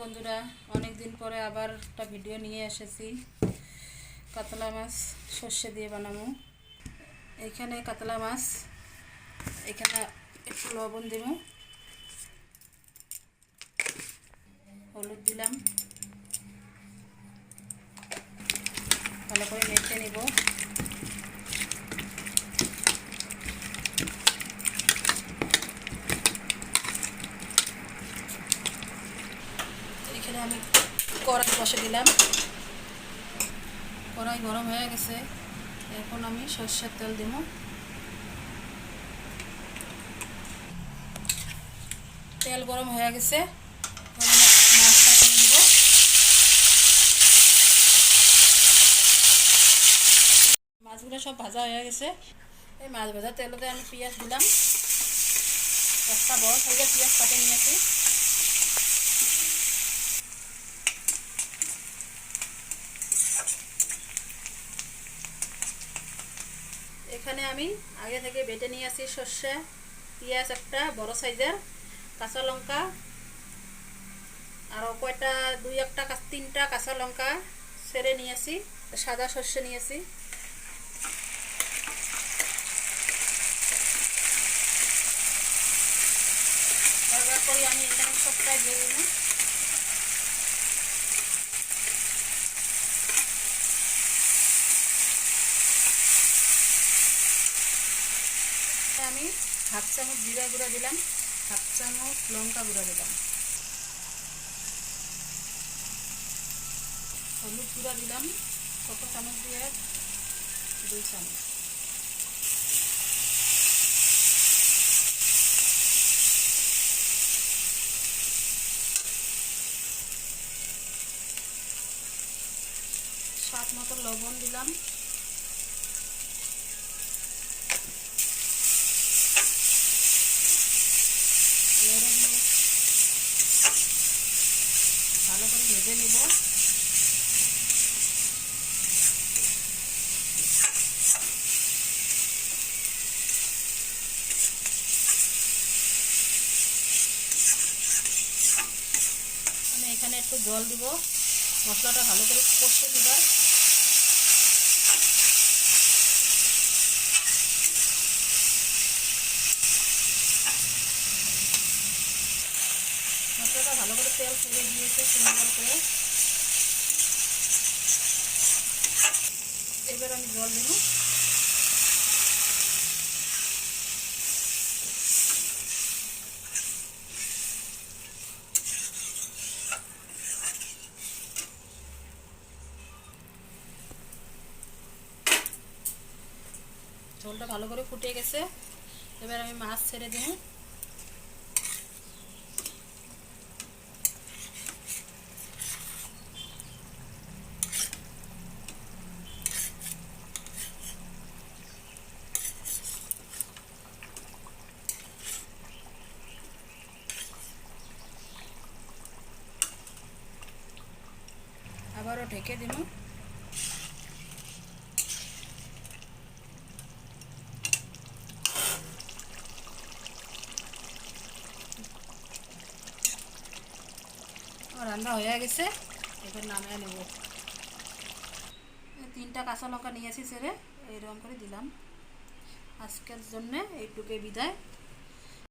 বন্ধুরা অনেক দিন পরে আবার একটা ভিডিও নিয়ে এসেছি। কাতলা মাছ সর্ষে দিয়ে বানাবো। এইখানে কাতলা মাছ, এখানে একটু লবণ দিব। হলুদ দিলাম। ভালো করে মেখে নেব এখানে আমি কড়াই বসে দিলাম। কড়াই গরম হয়ে গেছে। এখন আমি সর্ষের তেল দিব। তেল গরম হয়ে গেছে। দিব। মাছগুলো সব ভাজা হয়ে গেছে। এই মাছ ভাজা তেলতে আমি পেঁয়াজ দিলাম। একটা বড় সাইজের পেঁয়াজ কাটে নিয়েছি। এখানে আমি আগে থেকে বেটে নিয়ে আসি সর্ষে, পেঁয়াজ একটা, বড় সাইজের কাঁচা লঙ্কা, আর কয়টা, দুই একটা তিনটা কাঁচা লঙ্কা সেরে নিয়েছি সাদা সর্ষে তারপর করে আমি এখানে সবটাই দিয়ে দিলাম। আমি হাফ চামচ জিরা গুঁড়া দিলাম, হাফ চামচ লঙ্কা গুঁড়া দিলাম। হলুদ গুঁড়া দিলাম ছোটো চামচ দিয়ে? দুই চামচ। স্বাদ মতো লবণ দিলাম নেড়ে দিয়ে ভালো করে ভেজে নিব। আমি এখানে একটু জল দিব। মশলাটা ভালো করে কষে দিবার মশলাটা ভালো করে তেল ছেড়ে দিয়েছে সুন্দর করে। এবার আমি জল দেব। ঝোলটা ভালো করে ফুটে গেছে। এবার আমি মাছ ছেড়ে দেবো। আবারও ঢেকে দিব রান্না হয়ে গেছে। এবার নামিয়ে নেব। তিনটা কাঁচা লঙ্কা নিয়েছি সেরে এইরকম করে দিলাম। আজকের জন্যে এইটুকুই বিদায়।